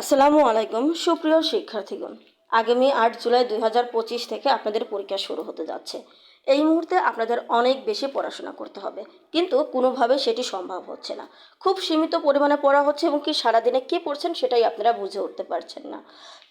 আসসালামু আলাইকুম, সুপ্রিয় শিক্ষার্থীগণ। আগামী আট জুলাই দুই হাজার পঁচিশ থেকে আপনাদের পরীক্ষা শুরু হতে যাচ্ছে। এই মুহূর্তে আপনাদের অনেক বেশি পড়াশোনা করতে হবে, কিন্তু কোনোভাবে সেটি সম্ভব হচ্ছে না। খুব সীমিত পরিমাণে পড়া হচ্ছে এবং কি সারাদিনে কী পড়ছেন সেটাই আপনারা বুঝে উঠতে পারছেন না।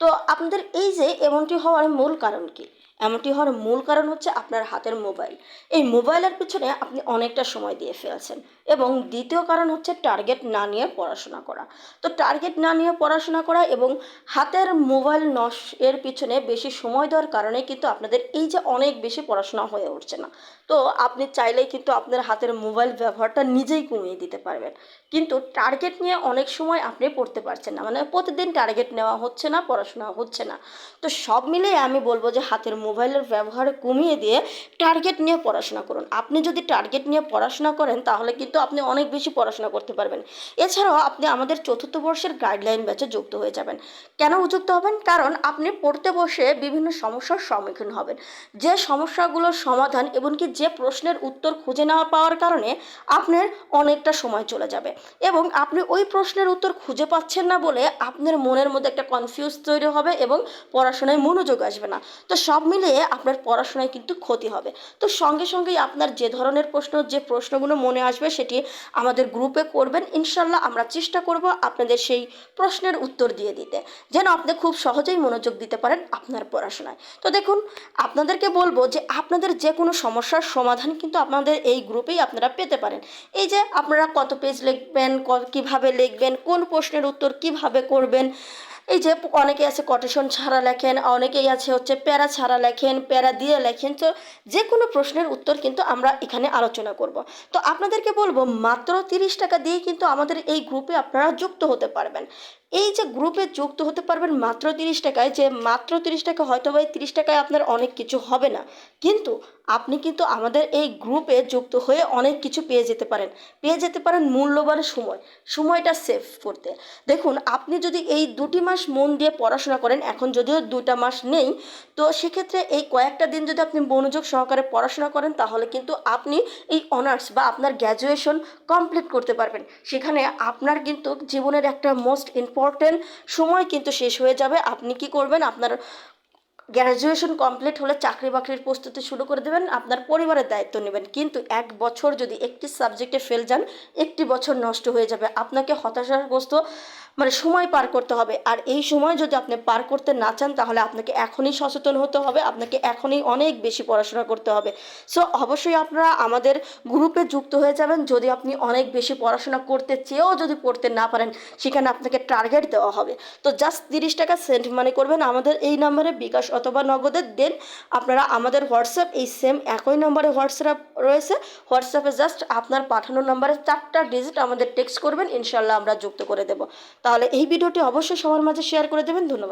তো আপনাদের এই যে এমনটি হওয়ার মূল কারণ কি? এমনটি হওয়ার মূল কারণ হচ্ছে আপনার হাতের মোবাইল। এই মোবাইলের পিছনে আপনি অনেকটা সময় দিয়ে ফেলছেন এবং দ্বিতীয় কারণ হচ্ছে টার্গেট না নিয়ে পড়াশোনা করা। তো টার্গেট না নিয়ে পড়াশোনা করা এবং হাতের মোবাইল নশ এর পিছনে বেশি সময় দেওয়ার কারণে কিন্তু আপনাদের এই যে অনেক বেশি পড়াশোনা হয়ে উঠছে না। তো আপনি চাইলেই কিন্তু আপনার হাতের মোবাইল ব্যবহারটা নিজেই কমিয়ে দিতে পারবেন। কিন্তু টার্গেট নিয়ে অনেক সময় আপনি পড়তে পারছেন না। মানে প্রতিদিন টার্গেট নেওয়া হচ্ছে না, পড়াশোনা হচ্ছে না। তো সব মিলিয়ে আমি বলব যে হাতের মোবাইলের ব্যবহার কমিয়ে দিয়ে টার্গেট নিয়ে পড়াশোনা করুন। আপনি যদি টার্গেট নিয়ে পড়াশোনা করেন, তাহলে কিন্তু আপনি অনেক বেশি পড়াশোনা করতে পারবেন। এছাড়াও আপনি আমাদের চতুর্থ বর্ষের গাইডলাইন ব্যাচে যুক্ত হয়ে যাবেন। কেন যুক্ত হবেন? কারণ আপনি পড়তে বসে বিভিন্ন সমস্যার সম্মুখীন হবেন। যে সমস্যাগুলোর সমাধান এমনকি যে প্রশ্নের উত্তর খুঁজে না পাওয়ার কারণে আপনার অনেকটা সময় চলে যাবে। এবং আপনি ওই প্রশ্নের উত্তর খুঁজে পাচ্ছেন না বলে আপনার মনের মধ্যে একটা কনফিউজ তৈরি হবে এবং পড়াশোনায় মনোযোগ আসবে না। তো সব মিলিয়ে আপনার পড়াশোনায় কিন্তু ক্ষতি হবে। তো সঙ্গে সঙ্গেই আপনার যে ধরনের প্রশ্ন, যে প্রশ্নগুলো মনে আসবে সেটি আমাদের গ্রুপে করবেন। ইনশাল্লাহ আমরা চেষ্টা করব আপনাদের সেই প্রশ্নের উত্তর দিয়ে দিতে। যেন আপনি খুব সহজেই মনোযোগ দিতে পারেন আপনার পড়াশোনায়। তো দেখুন, আপনাদেরকে বলব যে আপনাদের যে কোনো সমস্যার সমাধান কিন্তু আপনাদের এই গ্রুপেই আপনারা পেতে পারেন। এই যে আপনারা কত পেজ লিখবেন কীভাবে লিখবেন, কোন প্রশ্নের উত্তর কীভাবে করবেন এই যে অনেকে আছে কটেশন ছাড়া লেখেন, অনেকেই আছে হচ্ছে প্যারা ছাড়া লেখেন, প্যারা দিয়ে লেখেন। তো যে কোনো প্রশ্নের উত্তর কিন্তু আমরা এখানে আলোচনা করব। তো আপনাদেরকে বলব, মাত্র তিরিশ টাকা দিয়ে কিন্তু আমাদের এই গ্রুপে আপনারা যুক্ত হতে পারবেন। এই যে গ্রুপে যুক্ত হতে পারবেন মাত্র তিরিশ টাকায়, যে মাত্র তিরিশ টাকা হয়তো বা এই তিরিশ টাকায় আপনার অনেক কিছু হবে না। কিন্তু আপনি কিন্তু আমাদের এই গ্রুপে যুক্ত হয়ে অনেক কিছু পেয়ে যেতে পারেন। পেয়ে যেতে পারেন মূল্যবান সময়, সময়টা সেভ করতে। দেখুন, আপনি যদি এই দুটি মাস মন দিয়ে পড়াশোনা করেন, এখন যদিও দুটা মাস নেই, তো সেক্ষেত্রে এই কয়েকটা দিন যদি আপনি মনোযোগ সহকারে পড়াশোনা করেন, তাহলে কিন্তু আপনি এই অনার্স বা আপনার গ্র্যাজুয়েশন কমপ্লিট করতে পারবেন। সেখানে আপনার কিন্তু জীবনের একটা মোস্ট ইম্পর্ট্যান্ট সময় কিন্তু শেষ হয়ে যাবে। আপনি কি করবেন? আপনার গ্র্যাজুয়েশন কমপ্লিট হলে চাকরি বাকরির প্রস্তুতি শুরু করে দেবেন, আপনার পরিবারের দায়িত্ব নেবেন। কিন্তু এক বছর যদি একটি সাবজেক্টে ফেল যান, একটি বছর নষ্ট হয়ে যাবে। আপনাকে হতাশাগ্রস্ত মানে সময় পার করতে হবে। আর এই সময় যদি আপনি পার করতে না চান, তাহলে আপনাকে এখনই সচেতন হতে হবে, আপনাকে এখনই অনেক বেশি পড়াশোনা করতে হবে। সো অবশ্যই আপনারা আমাদের গ্রুপে যুক্ত হয়ে যাবেন। যদি আপনি অনেক বেশি পড়াশোনা করতে চেয়েও যদি পড়তে না পারেন, সেখানে আপনাকে টার্গেট দেওয়া হবে। তো জাস্ট তিরিশ টাকা সেন্ট মানে করবেন আমাদের এই নাম্বারে বিকাশ অথবা নগদের দেন আপনারা আমাদের হোয়াটসঅ্যাপ এই সেম একই নম্বরে হোয়াটসঅ্যাপ রয়েছে। হোয়াটসঅ্যাপে জাস্ট আপনার পাঠানো নম্বরে চারটা ডিজিট আমাদের টেক্সট করবেন ইনশাল্লাহ আমরা যুক্ত করে দেব। তাহলে এই ভিডিওটি অবশ্যই সবার মাঝে শেয়ার করে দেবেন। ধন্যবাদ।